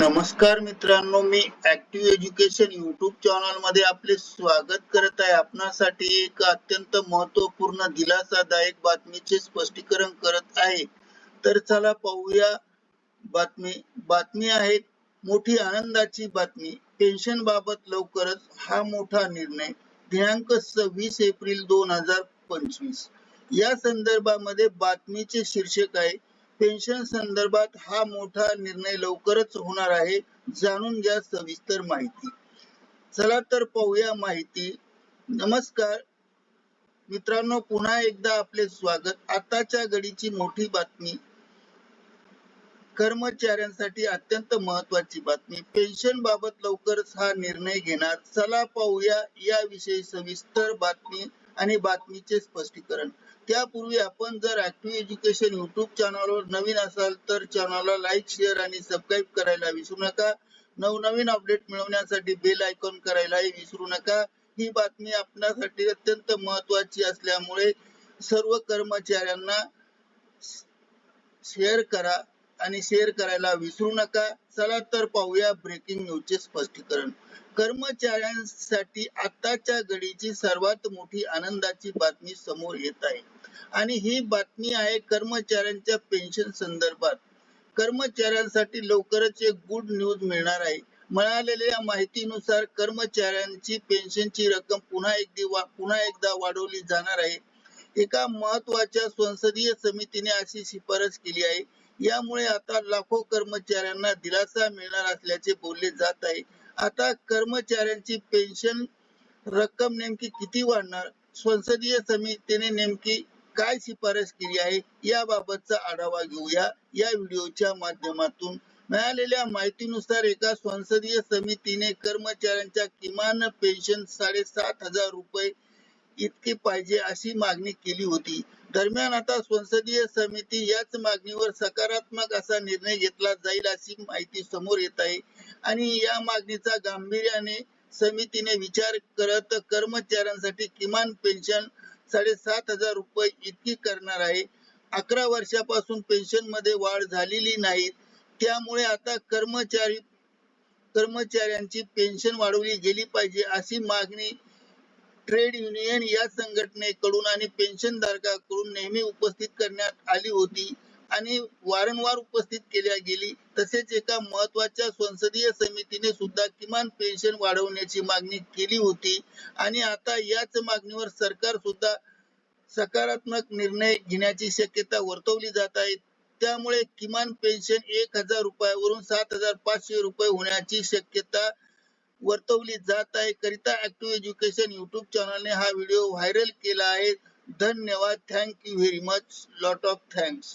नमस्कार मित्रांनो मी ऍक्टिव्ह एज्युकेशन युट्यूब चॅनलमध्ये आपले स्वागत करत आहे. आपणासाठी एक अत्यंत महत्त्वपूर्ण दिलासादायक बातमीचे स्पष्टीकरण करत आहे. तर चला पाहूया बातमी. बातमी आहे मोठी आनंदाची बातमी. पेन्शन बाबत लवकरच हा मोठा निर्णय. दिनांक सव्वीस एप्रिल दोन हजार पंचवीस. या संदर्भामध्ये बातमीचे शीर्षक आहे पेन्शन संदर्भात हा मोठा निर्णय लवकरच होणार आहे जाणून घ्या सविस्तर माहिती. चला तर पाहूया माहिती. नमस्कार. मित्रांनो पुन्हा एकदा आपले स्वागत. आताच्या घडीची मोठी बातमी. कर्मचाऱ्यांसाठी अत्यंत महत्वाची बातमी. पेन्शन बाबत लवकरच हा निर्णय घेणार. चला पाहूया याविषयी सविस्तर बातमी आणि बातमीचे स्पष्टीकरण. त्यापूर्वी आपण जर ऍक्टिव्ह एज्युकेशन युट्यूब चॅनलवर नवीन असाल तर चॅनलला लाईक शेअर आणि सबस्क्राईब करायला विसरू नका. नवनवीन अपडेट मिळवण्यासाठी बेल आयकॉन करायलाही विसरू नका. ही बातमी आपल्यासाठी अत्यंत महत्वाची असल्यामुळे सर्व कर्मचाऱ्यांना शेअर करा आणि शेअर करायला विसरू नका. चला तर पाहूया ब्रेकिंग न्यूजचे स्पष्टीकरण. कर्मचाऱ्यांसाठी आताच्या घडीची सर्वात मोठी आनंदाची बातमी समोर येत आहे. आणि ही बातमी आहे कर्मचाऱ्यांच्या पेन्शन संदर्भात. कर्मचाऱ्यांसाठी लवकरच एक गुड न्यूज मिळणार आहे. मिळालेल्या माहितीनुसार कर्मचाऱ्यांची पेन्शनची रक्कम पुन्हा एकदा पुन्हा एकदा वाढवली जाणार आहे. एका महत्त्वाच्या संसदीय समितीने अशी शिफारस केली आहे. यामुळे आता लाखो कर्मचाऱ्यांना दिलासा मिळणार असल्याचे बोलले जात आहे. आता कर्मचाऱ्यांची पेन्शन रक्कम नेमकी किती वाढणार? संसदीय समितीने नेमकी काय शिफारस केली आहे याबाबतचा आढावा घेऊया. या व्हिडिओच्या माध्यमातून मिळालेल्या माहितीनुसार एका संसदीय समितीने कर्मचाऱ्यांच्या किमान पेन्शन साडेसात हजार रुपये इतके पाहिजे अशी मागणी केली होती. दरम्यान आता संसदीय समिती याच मागणीवर सकारात्मक असा निर्णय घेतला जाईल अशी माहिती समोर येत आहे. आणि या मागणीचा गांभीर्याने समितीने विचार करत कर्मचाऱ्यांसाठी किमान पेन्शन साडेसात हजार रुपये इतकी करणार आहे. अकरा वर्षापासून पेन्शनमध्ये वाढ झालेली नाही. त्यामुळे आता कर्मचारी कर्मचाऱ्यांची पेन्शन वाढवली गेली पाहिजे अशी मागणी ट्रेड युनियन या संघटनेकडून आणि पेन्शन धारकाकडून नेहमी उपस्थित करण्यात आली होती. आणि वारंवार उपस्थित केल्या गेली. तसेच एका महत्त्वाच्या संसदीय समितीने सुद्धा किमान पेन्शन वाढवण्याची मागणी केली होती. आणि आता याच मागणीवर सरकार सुद्धा सकारात्मक निर्णय घेण्याची शक्यता वर्तवली जात आहे. त्यामुळे किमान पेन्शन एक हजार रुपयावरून सात हजार पाचशे रुपये होण्याची शक्यता वर्तवली जात आहे. करिता ऍक्टिव्ह एज्युकेशन युट्यूब चॅनलने हा व्हिडिओ व्हायरल केला आहे. धन्यवाद. Thank you very much lot of thanks